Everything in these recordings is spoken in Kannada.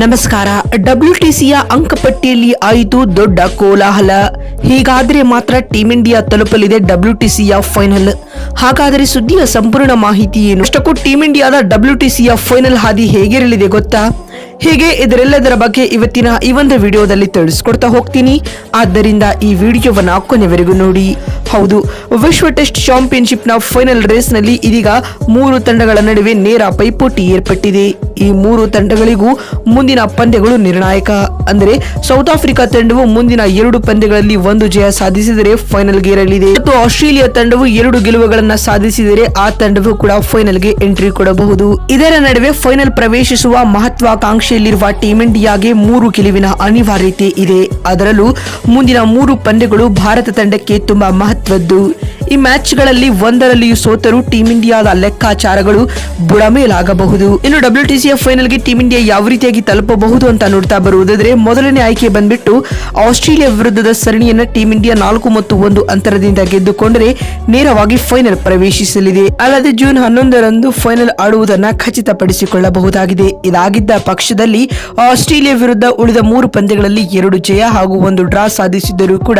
ನಮಸ್ಕಾರ. ಡಬ್ಲ್ಯೂಟಿಸಿಯ ಅಂಕಪಟ್ಟಿಯಲ್ಲಿ ಆಯಿತು ದೊಡ್ಡ ಕೋಲಾಹಲ. ಹೀಗಾದ್ರೆ ಮಾತ್ರ ಟೀಂ ಇಂಡಿಯಾ ತಲುಪಲಿದೆ ಡಬ್ಲ್ಯೂಟಿಸಿಯ ಫೈನಲ್ ಹಾಗಾದರೆ ಸುದ್ದಿಯ ಸಂಪೂರ್ಣ ಮಾಹಿತಿ ಏನು? ಅಷ್ಟಕ್ಕೂ ಟೀಂ ಇಂಡಿಯಾದ ಡಬ್ಲ್ಯೂಟಿಸಿಯ ಫೈನಲ್ ಹಾದಿ ಹೇಗಿರಲಿದೆ ಗೊತ್ತಾ? ಹೀಗೆ ಇದರೆಲ್ಲದರ ಬಗ್ಗೆ ಇವತ್ತಿನ ಈ ಒಂದು ವಿಡಿಯೋದಲ್ಲಿ ತಿಳಿಸ್ಕೊಡ್ತಾ ಹೋಗ್ತೀನಿ. ಆದ್ದರಿಂದ ಈ ವಿಡಿಯೋವನ್ನ ಕೊನೆವರೆಗೂ ನೋಡಿ. ಹೌದು, ವಿಶ್ವ ಟೆಸ್ಟ್ ಚಾಂಪಿಯನ್ಶಿಪ್ನ ಫೈನಲ್ ರೇಸ್ನಲ್ಲಿ ಇದೀಗ ಮೂರು ತಂಡಗಳ ನಡುವೆ ನೇರ ಪೈಪೋಟಿ ಏರ್ಪಟ್ಟಿದೆ. ಈ ಮೂರು ತಂಡಗಳಿಗೂ ಮುಂದಿನ ಪಂದ್ಯಗಳು ನಿರ್ಣಾಯಕ. ಅಂದರೆ ಸೌತ್ ಆಫ್ರಿಕಾ ತಂಡವು ಮುಂದಿನ ಎರಡು ಪಂದ್ಯಗಳಲ್ಲಿ ಒಂದು ಜಯ ಸಾಧಿಸಿದರೆ ಫೈನಲ್ಗೆ ಇರಲಿದೆ ಮತ್ತು ಆಸ್ಟ್ರೇಲಿಯಾ ತಂಡವು ಎರಡು ಗೆಲುವುಗಳನ್ನು ಸಾಧಿಸಿದರೆ ಆ ತಂಡವು ಕೂಡ ಫೈನಲ್ಗೆ ಎಂಟ್ರಿ ಕೊಡಬಹುದು. ಇದರ ನಡುವೆ ಫೈನಲ್ ಪ್ರವೇಶಿಸುವ ಮಹತ್ವಾಕಾಂಕ್ಷೆಯಲ್ಲಿರುವ ಟೀಂ ಇಂಡಿಯಾಗೆ ಮೂರು ಗೆಲುವಿನ ಅನಿವಾರ್ಯತೆ ಇದೆ. ಅದರಲ್ಲೂ ಮುಂದಿನ ಮೂರು ಪಂದ್ಯಗಳು ಭಾರತ ತಂಡಕ್ಕೆ ತುಂಬಾ ಮಹತ್ವದ್ದು. ಈ ಮ್ಯಾಚ್ಗಳಲ್ಲಿ ಒಂದರಲ್ಲಿಯೂ ಸೋತರೂ ಟೀಂ ಇಂಡಿಯಾದ ಲೆಕ್ಕಾಚಾರಗಳು ಬುಡಮೇಲಾಗಬಹುದು. ಇನ್ನು ಡಬ್ಲ್ಯೂಟಿಸಿಎಫ್ ಫೈನಲ್ಗೆ ಟೀಂ ಇಂಡಿಯಾ ಯಾವ ರೀತಿಯಾಗಿ ತಲುಪಬಹುದು ಅಂತ ನೋಡ್ತಾ ಬರುವುದಾದ್ರೆ, ಮೊದಲನೇ ಆಯ್ಕೆ ಬಂದ್ಬಿಟ್ಟು ಆಸ್ಟ್ರೇಲಿಯಾ ವಿರುದ್ಧದ ಸರಣಿಯನ್ನ ಟೀಂ ಇಂಡಿಯಾ ನಾಲ್ಕು ಮತ್ತು ಒಂದು ಅಂತರದಿಂದ ಗೆದ್ದುಕೊಂಡರೆ ನೇರವಾಗಿ ಫೈನಲ್ ಪ್ರವೇಶಿಸಲಿದೆ. ಅಲ್ಲದೆ ಜೂನ್ ಹನ್ನೊಂದರಂದು ಫೈನಲ್ ಆಡುವುದನ್ನು ಖಚಿತಪಡಿಸಿಕೊಳ್ಳಬಹುದಾಗಿದೆ. ಇದಾಗಿದ್ದ ಪಕ್ಷದಲ್ಲಿ ಆಸ್ಟ್ರೇಲಿಯಾ ವಿರುದ್ಧ ಉಳಿದ ಮೂರು ಪಂದ್ಯಗಳಲ್ಲಿ ಎರಡು ಜಯ ಹಾಗೂ ಒಂದು ಡ್ರಾ ಸಾಧಿಸಿದ್ದರೂ ಕೂಡ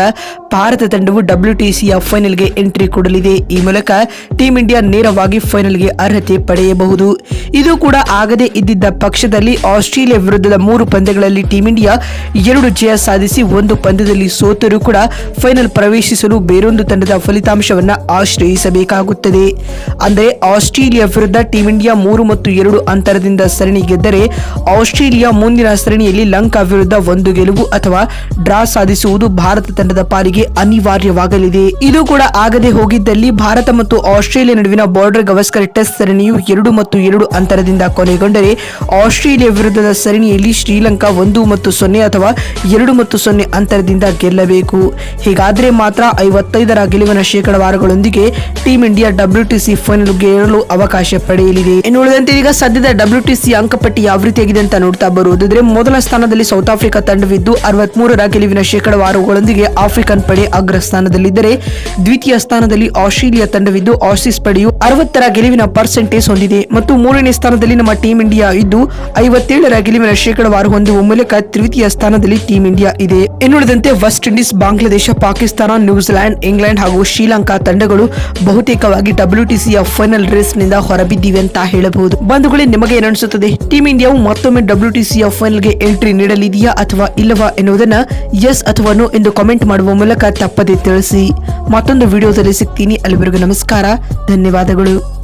ಭಾರತ ತಂಡವು ಡಬ್ಲ್ಯೂಟಿಸಿಯ ಫೈನಲ್ಗೆ ಎಂಟ್ರಿ ಕೊಡಲಿದೆ. ಈ ಮೂಲಕ ಟೀಂ ಇಂಡಿಯಾ ನೇರವಾಗಿ ಫೈನಲ್ಗೆ ಅರ್ಹತೆ ಪಡೆಯಬಹುದು. ಇದು ಕೂಡ ಆಗದೆ ಇದ್ದಿದ್ದ ಪಕ್ಷದಲ್ಲಿ ಆಸ್ಟ್ರೇಲಿಯಾ ವಿರುದ್ಧದ ಮೂರು ಪಂದ್ಯಗಳಲ್ಲಿ ಟೀಂ ಇಂಡಿಯಾ ಎರಡು ಜಯ ಸಾಧಿಸಿ ಒಂದು ಪಂದ್ಯದಲ್ಲಿ ಸೋತರೂ ಕೂಡ ಫೈನಲ್ ಪ್ರವೇಶಿಸಲು ಬೇರೊಂದು ತಂಡದ ಫಲಿತಾಂಶವನ್ನು ಆಶ್ರಯಿಸಬೇಕಾಗುತ್ತದೆ. ಅಂದರೆ ಆಸ್ಟ್ರೇಲಿಯಾ ವಿರುದ್ಧ ಟೀಂ ಇಂಡಿಯಾ ಮೂರು ಮತ್ತು ಎರಡು ಅಂತರದಿಂದ ಸರಣಿ ಗೆದ್ದರೆ ಆಸ್ಟ್ರೇಲಿಯಾ ಮುಂದಿನ ಸರಣಿಯಲ್ಲಿ ಲಂಕಾ ವಿರುದ್ಧ ಒಂದು ಗೆಲುವು ಅಥವಾ ಡ್ರಾ ಸಾಧಿಸುವುದು ಭಾರತ ತಂಡದ ಪಾಲಿಗೆ ಅನಿವಾರ್ಯವಾಗಲಿದೆ. ಇದು ಕೂಡ ಆಗದೆ ಹೋಗಿದ್ದಲ್ಲಿ ಭಾರತ ಮತ್ತು ಆಸ್ಟ್ರೇಲಿಯಾ ನಡುವಿನ ಬಾರ್ಡರ್ ಗವಸ್ಕರ್ ಟೆಸ್ಟ್ ಸರಣಿಯು ಎರಡು ಮತ್ತು ಎರಡು ಅಂತರದಿಂದ ಕೊನೆಗೊಂಡರೆ ಆಸ್ಟ್ರೇಲಿಯಾ ವಿರುದ್ಧದ ಸರಣಿಯಲ್ಲಿ ಶ್ರೀಲಂಕಾ ಒಂದು ಮತ್ತು ಸೊನ್ನೆ ಅಥವಾ ಎರಡು ಮತ್ತು ಸೊನ್ನೆ ಅಂತರದಿಂದ ಗೆಲ್ಲಬೇಕು. ಹೀಗಾದರೆ ಮಾತ್ರ ಐವತ್ತೈದರ ಗೆಲುವಿನ ಶೇಕಡವಾರಗಳೊಂದಿಗೆ ಟೀಂ ಇಂಡಿಯಾ ಡಬ್ಲ್ಯೂಟಿಸಿ ಫೈನಲ್ ಗೆಲ್ಲಲು ಅವಕಾಶ ಪಡೆಯಲಿದೆ. ಇನ್ನು ಉಳಿದಂತೆ ಈಗ ಸದ್ಯದ ಡಬ್ಲ್ಯೂಟಿಸಿ ಅಂಕಪಟ್ಟಿ ಯಾವ ರೀತಿಯಾಗಿದೆ ಅಂತ ನೋಡ್ತಾ ಬರುವುದಾದ್ರೆ ಮೊದಲ ಸ್ಥಾನದಲ್ಲಿ ಸೌತ್ ಆಫ್ರಿಕಾ ತಂಡವಿದ್ದು ಅರವತ್ಮೂರರ ಗೆಲುವಿನ ಶೇಕಡವಾರುಗಳೊಂದಿಗೆ ಆಫ್ರಿಕನ್ ಪಡೆ ಅಗ್ರ ಸ್ಥಾನದಲ್ಲಿದ್ದರೆ ದ್ವಿತೀಯ ಸ್ಥಾನದಲ್ಲಿ ಆಸ್ಟ್ರೇಲಿಯಾ ತಂಡವಿದ್ದು ಆಸೀಸ್ ಪಡೆಯು ಅರವತ್ತರ ಗೆಲುವಿನ ಪರ್ಸೆಂಟೇಜ್ ಹೊಂದಿದೆ ಮತ್ತು ಮೂರನೇ ಸ್ಥಾನದಲ್ಲಿ ನಮ್ಮ ಟೀಂ ಇಂಡಿಯಾ ಇದ್ದು ಐವತ್ತೇಳರ ಗೆಲುವಿನ ಶೇಕಡವಾರು ಹೊಂದುವ ಮೂಲಕ ತೃತೀಯ ಸ್ಥಾನದಲ್ಲಿ ಟೀಂ ಇಂಡಿಯಾ ಇದೆ. ಇನ್ನುಳಿದಂತೆ West Indies, Bangladesh, Pakistan New Zealand England ಹಾಗೂ ಶ್ರೀಲಂಕಾ ತಂಡಗಳು ಬಹುತೇಕವಾಗಿ ಡಬ್ಲ್ಯೂಟಿಸಿಯ ಫೈನಲ್ ರೇಸ್ನಿಂದ ಹೊರಬಿದ್ದಿವೆ ಅಂತ ಹೇಳಬಹುದು. ಬಂಧುಗಳೇ, ನಿಮಗೆ ಏನನಿಸುತ್ತದೆ ಟೀಂ ಇಂಡಿಯಾವು ಮತ್ತೊಮ್ಮೆ ಡಬ್ಲ್ಯೂಟಿಸಿಯ ಫೈನಲ್ಗೆ ಎಂಟ್ರಿ ನೀಡಲಿದೆಯಾ ಅಥವಾ ಇಲ್ಲವಾ ಎನ್ನುವುದನ್ನು ಎಸ್ ಅಥವಾ ನೋ ಎಂದು ಕಾಮೆಂಟ್ ಮಾಡುವ ಮೂಲಕ ತಪ್ಪದೆ ತಿಳಿಸಿ. ಮತ್ತೊಂದು ವಿಡಿಯೋದಲ್ಲಿ ಸಿಗ್ತೀನಿ ಅಲ್ಲಿವರೆಗೂ ನಮಸ್ಕಾರ. ಧನ್ಯವಾದಗಳು.